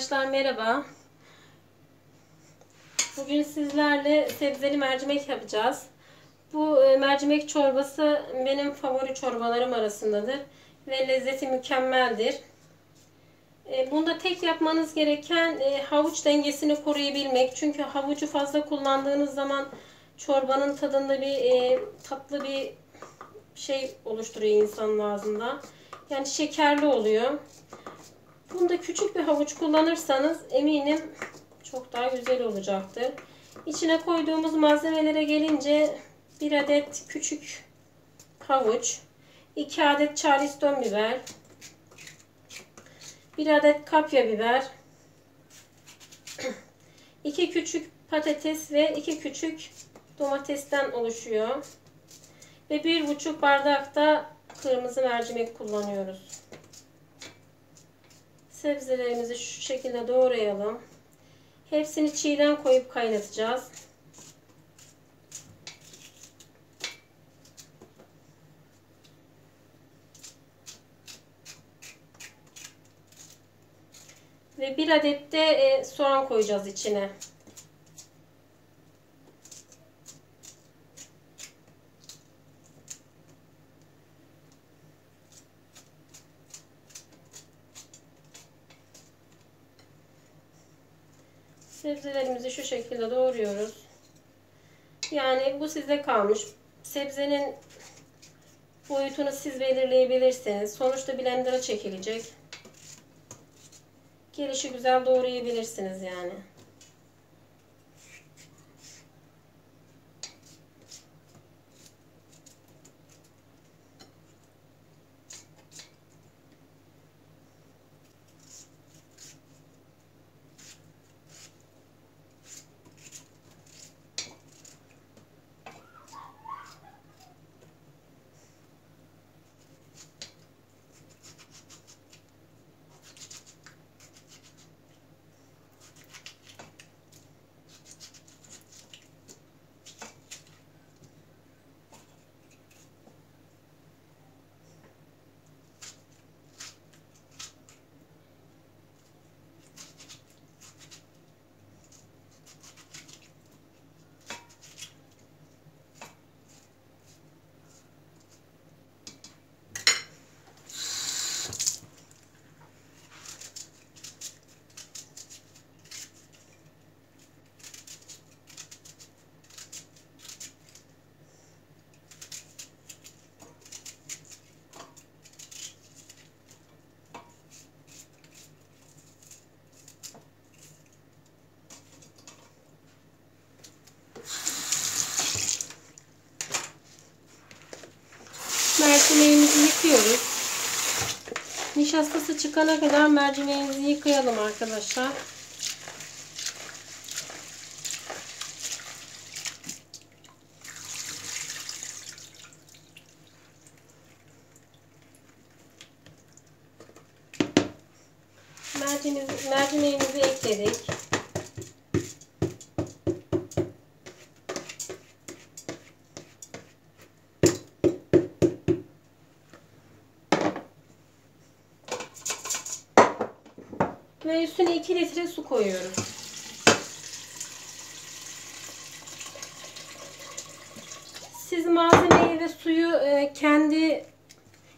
Arkadaşlar merhaba. Bugün sizlerle sebzeli mercimek yapacağız. Bu e, mercimek çorbası benim favori çorbalarım arasındadır ve lezzeti mükemmeldir. E, bunda tek yapmanız gereken e, havuç dengesini koruyabilmek. Çünkü havucu fazla kullandığınız zaman çorbanın tadında bir tatlı bir şey oluşturuyor insanın ağzında. Yani şekerli oluyor. Bunda küçük bir havuç kullanırsanız eminim çok daha güzel olacaktır. İçine koyduğumuz malzemelere gelince bir adet küçük havuç, 2 adet charleston biber, 1 adet kapya biber, 2 küçük patates ve 2 küçük domatesten oluşuyor. Ve 1,5 bardak da kırmızı mercimek kullanıyoruz. Sebzelerimizi şu şekilde doğrayalım. Hepsini çiğden koyup kaynatacağız. Ve bir adet de e, soğan koyacağız içine. Sebzelerimizi şu şekilde doğruyoruz. Yani bu size kalmış. Sebzenin boyutunu siz belirleyebilirsiniz. Sonuçta blender'a çekilecek. Gelişi güzel doğrayabilirsiniz yani. mercimeğimizi yıkıyoruz. Nişastası çıkana kadar mercimeğimizi yıkayalım arkadaşlar. Mercimeğimizi ekledik. Ve üstüne 2 litre su koyuyorum. Siz malzemeyi ve suyu e, kendi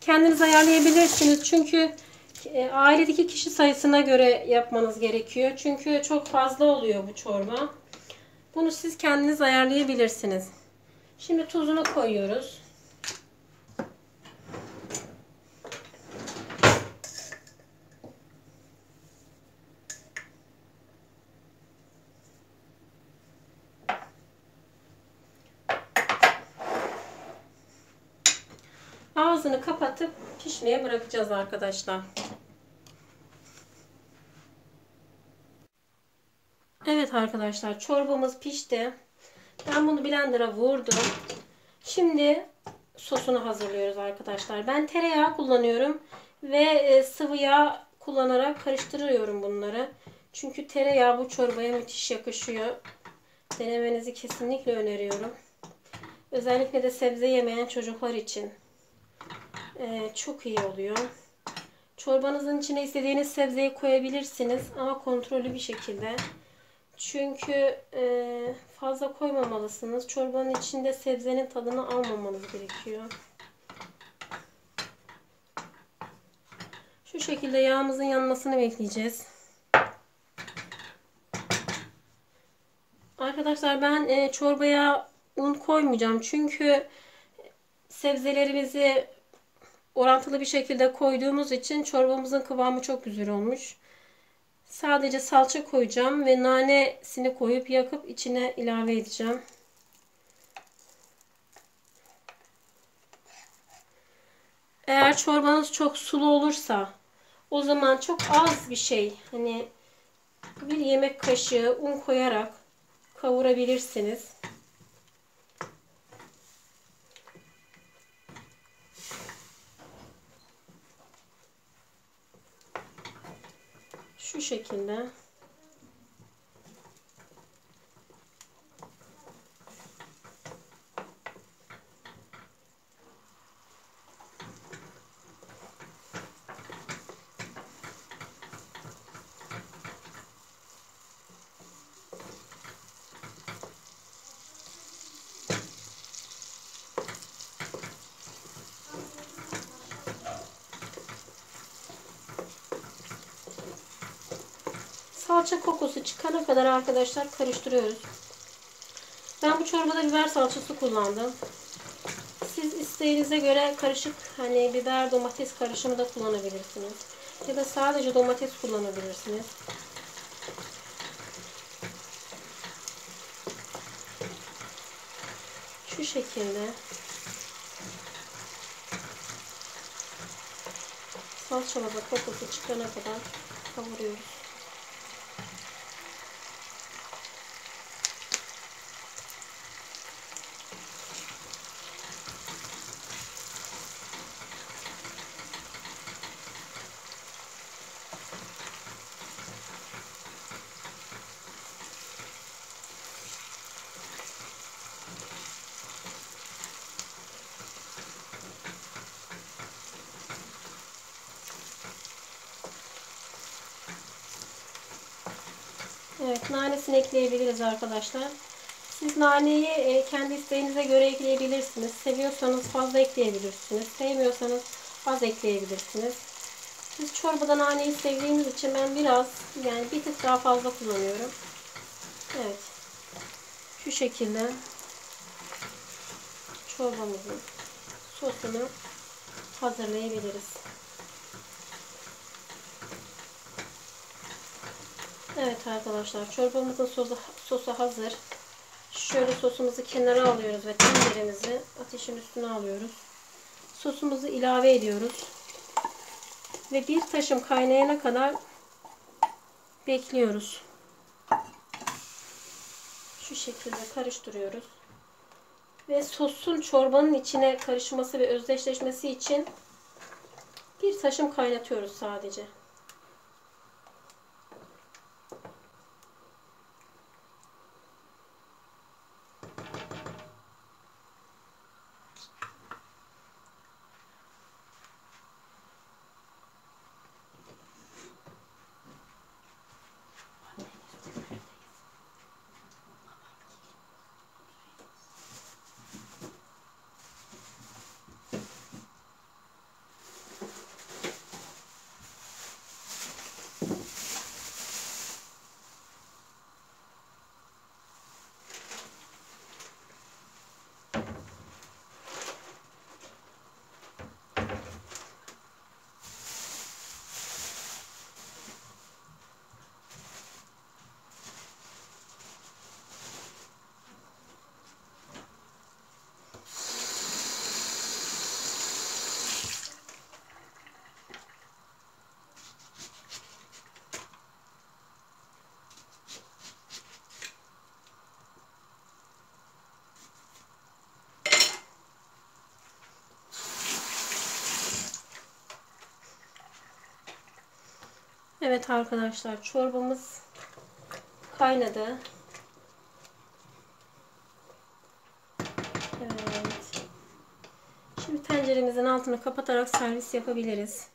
kendiniz ayarlayabilirsiniz. Çünkü e, ailedeki kişi sayısına göre yapmanız gerekiyor. Çünkü çok fazla oluyor bu çorba. Bunu siz kendiniz ayarlayabilirsiniz. Şimdi tuzunu koyuyoruz. Ağzını kapatıp pişmeye bırakacağız arkadaşlar. Evet arkadaşlar çorbamız pişti. Ben bunu blender'a vurdum. Şimdi sosunu hazırlıyoruz arkadaşlar. Ben tereyağı kullanıyorum ve e, sıvı yağ kullanarak karıştırıyorum bunları. Çünkü tereyağı bu çorbaya müthiş yakışıyor. Denemenizi kesinlikle öneriyorum. Özellikle de sebze yemeyen çocuklar için. Ee, çok iyi oluyor. Çorbanızın içine istediğiniz sebzeyi koyabilirsiniz ama kontrollü bir şekilde. Çünkü e, fazla koymamalısınız. Çorbanın içinde sebzenin tadını almamanız gerekiyor. Şu şekilde yağımızın yanmasını bekleyeceğiz. Arkadaşlar ben e, çorbaya un koymayacağım. Çünkü sebzelerimizi orantılı bir şekilde koyduğumuz için çorbamızın kıvamı çok güzel olmuş. Sadece salça koyacağım ve nanesini koyup yakıp içine ilave edeceğim. Eğer çorbanız çok sulu olursa o zaman çok az bir şey hani bir yemek kaşığı un koyarak kavurabilirsiniz. Şu Salça kokusu çıkana kadar arkadaşlar karıştırıyoruz. Ben bu çorbada biber salçası kullandım. Siz isteğinize göre karışık hani biber domates karışımı da kullanabilirsiniz. Ya da sadece domates kullanabilirsiniz. Şu şekilde. Salçamızın kokusu çıkana kadar kavuruyoruz. Evet nanesini ekleyebiliriz arkadaşlar. Siz naneyi e, kendi isteğinize göre ekleyebilirsiniz. Seviyorsanız fazla ekleyebilirsiniz. Sevmiyorsanız az ekleyebilirsiniz. Biz çorbada naneyi sevdiğimiz için ben biraz yani bir tık daha fazla kullanıyorum. Evet. Şu şekilde çorbamızın sosunu hazırlayabiliriz. Evet arkadaşlar çorbamızın sosu, sosu hazır. Şöyle sosumuzu kenara alıyoruz ve tenceremizi ateşin üstüne alıyoruz. Sosumuzu ilave ediyoruz. Ve bir taşım kaynayana kadar bekliyoruz. Şu şekilde karıştırıyoruz. Ve sosun çorbanın içine karışması ve özdeşleşmesi için bir taşım kaynatıyoruz sadece. Evet arkadaşlar çorbamız kaynadı. Evet. Şimdi tenceremizin altını kapatarak servis yapabiliriz.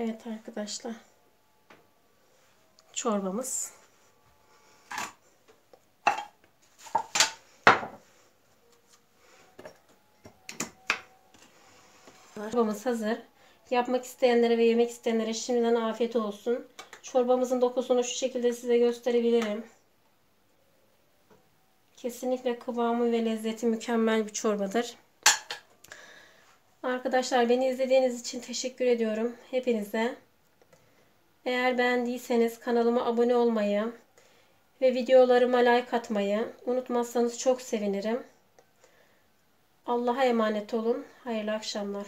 Evet arkadaşlar. Çorbamız. Çorbamız hazır. Yapmak isteyenlere ve yemek isteyenlere şimdiden afiyet olsun. Çorbamızın dokusunu şu şekilde size gösterebilirim. Kesinlikle kıvamı ve lezzeti mükemmel bir çorbadır. Arkadaşlar beni izlediğiniz için teşekkür ediyorum hepinize. Eğer beğendiyseniz kanalıma abone olmayı ve videolarıma like atmayı unutmazsanız çok sevinirim. Allah'a emanet olun. Hayırlı akşamlar.